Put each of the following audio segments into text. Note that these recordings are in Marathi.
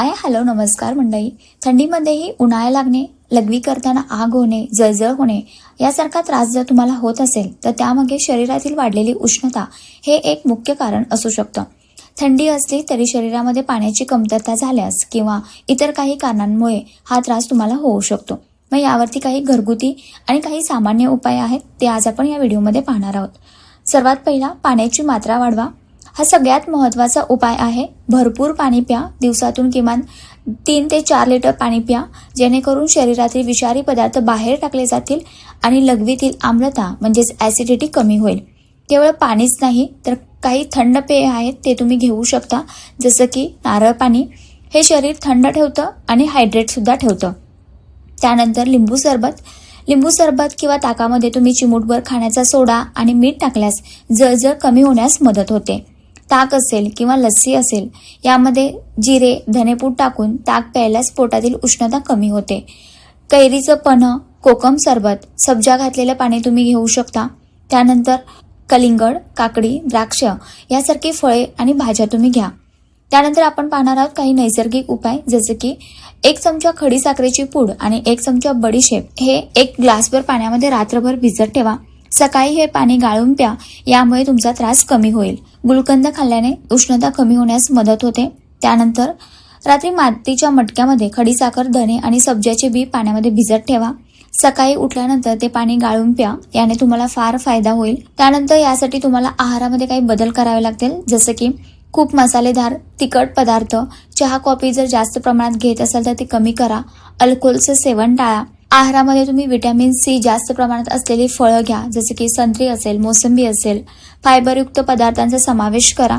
आय हॅलो नमस्कार मंडळी. थंडीमध्येही उन्हाळा लागणे लघवी करताना आग होणे जळजळ होणे यासारखा त्रास जर तुम्हाला होत असेल तर त्यामागे शरीरातील वाढलेली उष्णता हे एक मुख्य कारण असू शकतं. थंडी असली तरी शरीरामध्ये पाण्याची कमतरता झाल्यास किंवा इतर काही कारणांमुळे हा त्रास तुम्हाला होऊ शकतो. मग यावरती काही घरगुती आणि काही सामान्य उपाय आहेत ते आज आपण या व्हिडिओमध्ये पाहणार आहोत. सर्वात पहिला पाण्याची मात्रा वाढवा. हा सगळ्यात महत्त्वाचा उपाय आहे. भरपूर पाणी प्या. दिवसातून किमान तीन ते चार लिटर पाणी प्या. जेणेकरून शरीरातील विषारी पदार्थ बाहेर टाकले जातील आणि लघवीतील आम्लता म्हणजेच ॲसिडिटी कमी होईल. केवळ पाणीच नाही तर काही थंड पेय आहेत ते तुम्ही घेऊ शकता. जसं की नारळ पाणी. हे शरीर थंड ठेवतं आणि हायड्रेटसुद्धा ठेवतं. त्यानंतर लिंबू सरबत. लिंबू सरबत किंवा ताकामध्ये तुम्ही चिमूटभर खाण्याचा सोडा आणि मीठ टाकल्यास जळजळ कमी होण्यास मदत होते. ताक असेल किंवा लस्सी असेल यामध्ये जिरे धनेपूड टाकून ताक प्यायल्यास पोटातील उष्णता कमी होते. कैरीचं पन्ह कोकम सरबत सब्जा घातलेलं पाणी तुम्ही घेऊ शकता. त्यानंतर कलिंगड काकडी द्राक्ष यासारखी फळे आणि भाज्या तुम्ही घ्या. त्यानंतर आपण पाहणार आहोत काही नैसर्गिक उपाय जसे की एक चमचा खडी साखरेची पूड आणि एक चमचा बडीशेप. हे एक ग्लासभर पाण्यामध्ये रात्रभर भिजत ठेवा. सकाळी हे पाणी गाळून प्या यामुळे तुमचा त्रास कमी होईल. गुलकंद खाल्ल्याने उष्णता कमी होण्यास मदत होते. त्यानंतर रात्री मातीच्या मटक्यामध्ये खडीसाखर धने आणि सब्जाचे बी पाण्यामध्ये भिजत ठेवा. सकाळी उठल्यानंतर ते पाणी गाळून प्या याने तुम्हाला फार फायदा होईल. त्यानंतर यासाठी तुम्हाला आहारामध्ये काही बदल करावे लागतील जसं की खूप मसालेदार तिखट पदार्थ. चहा कॉफी जर जास्त प्रमाणात घेत असाल तर ते कमी करा. अल्कोहोलचं सेवन टाळा. आहारामध्ये तुम्ही विटॅमिन सी जास्त प्रमाणात असलेली फळं घ्या. जसे की संत्री असेल मोसंबी असेल फायबरयुक्त पदार्थांचा समावेश करा.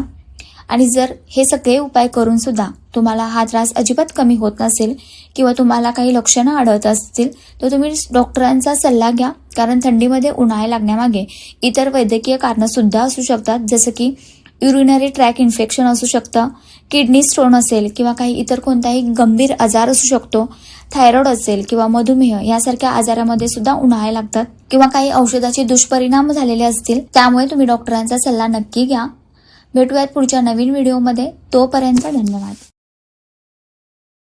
आणि जर हे सगळे उपाय करून सुद्धा तुम्हाला हा त्रास अजिबात कमी होत नसेल किंवा तुम्हाला काही लक्षणं आढळत असतील तर तुम्ही डॉक्टरांचा सल्ला घ्या. कारण थंडीमध्ये उन्हाळ्या लागण्यामागे इतर वैद्यकीय कारणंसुद्धा असू शकतात. जसं की युरिनरी ट्रॅक इन्फेक्शन असू शकतं किडनी स्टोन असेल किंवा काही इतर कोणताही गंभीर आजार असू शकतो. थायरॉइड असेल किंवा मधुमेह यासारख्या आजारामध्ये सुद्धा उन्हाळे लागतात किंवा काही औषधाचे दुष्परिणाम झालेले असतील त्यामुळे तुम्ही डॉक्टरांचा सल्ला नक्की घ्या. भेटूयात पुढच्या नवीन व्हिडिओमध्ये. तोपर्यंत धन्यवाद.